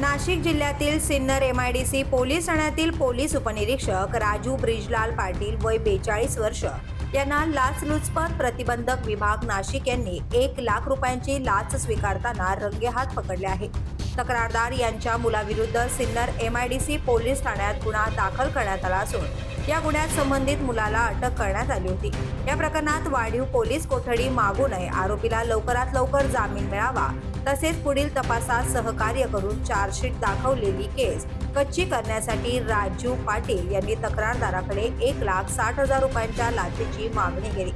नाशिक जिल्ह्यातील Sinnar M I D C police ठाण्यातील police उपनिरीक्षक राजू ब्रिजलाल पाटील वय बेचाळीस वर्ष यांना लाचलुचपत प्रतिबंधक विभाग नाशिक यांनी एक लाख रुपयांची लाच स्वीकारताना रंगेहात पकडले आहे. तक्रारदार यांच्या मुलाविरुद्ध Sinnar M I D C police ठाण्यात गुन्हा दाखल करण्यात आला असून या गुन्ह्यात संबंधित मुलाला अटक करण्यात आली होती. या प्रकरणात वाढीव पोलीस कोठडी मागू नये आरोपीला लवकरात लवकर जामीन मिळावा तसेच पुढील तपासात सहकार्य करून चार्जशीट दाखवलेली केस कच्ची करण्यासाठी राजू पाटील यांनी तक्रारदाराकडे एक लाख साठ हजार रुपयांच्या लाचेची मागणी केली.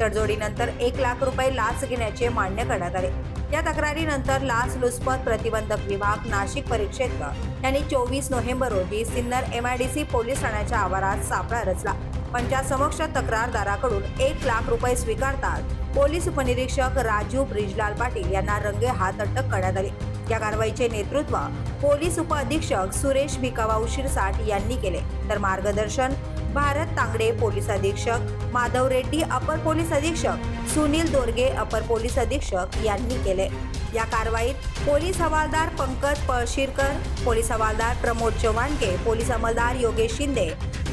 तडजोडीनंतर एक लाख रुपये लाच घेण्याचे मान्य करण्यात आले. या तक्रारीनंतर लाच लुचपत प्रतिबंधक विभाग नाशिक परिक्षेत्र यांनी चोवीस नोव्हेंबर रोजी सिन्नर एमआयडीसी पोलीस ठाण्याच्या आवारात सापळा रचला. पंचासमक्ष तक्रारदाराकडून एक लाख रुपये स्वीकारतात पोलीस उपनिरीक्षक राजू ब्रिजलाल पाटील यांना रंगे हात अटक करण्यात आली. या कारवाईचे नेतृत्व पोलीस उपअधीक्षक सुरेश भिकाभाऊ शिरसाट यांनी केले. तर मार्गदर्शन भारत तांगडे पोलीस अधीक्षक माधव रेड्डी अपर पोलीस अधीक्षक सुनील दोरगे अपर पोलीस अधीक्षक यांनी केले. या कारवाईत पोलीस हवालदार पंकज पळशीरकर पोलीस हवालदार प्रमोद चव्हाणके पोलीस अंमलदार योगेश शिंदे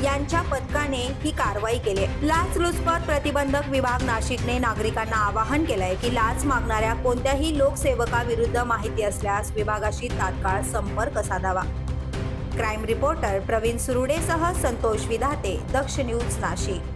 यांच्या पथकाने ही कारवाई केली. लाचलुचपत प्रतिबंधक विभाग नाशिकने नागरिकांना आवाहन केलंय की लाच मागणाऱ्या कोणत्याही लोकसेवकाविरुद्ध माहिती असल्यास विभागाशी तात्काळ संपर्क साधावा. क्राईम रिपोर्टर प्रवीण सुरुडेसह संतोष विधाते दक्ष न्यूज नाशिक.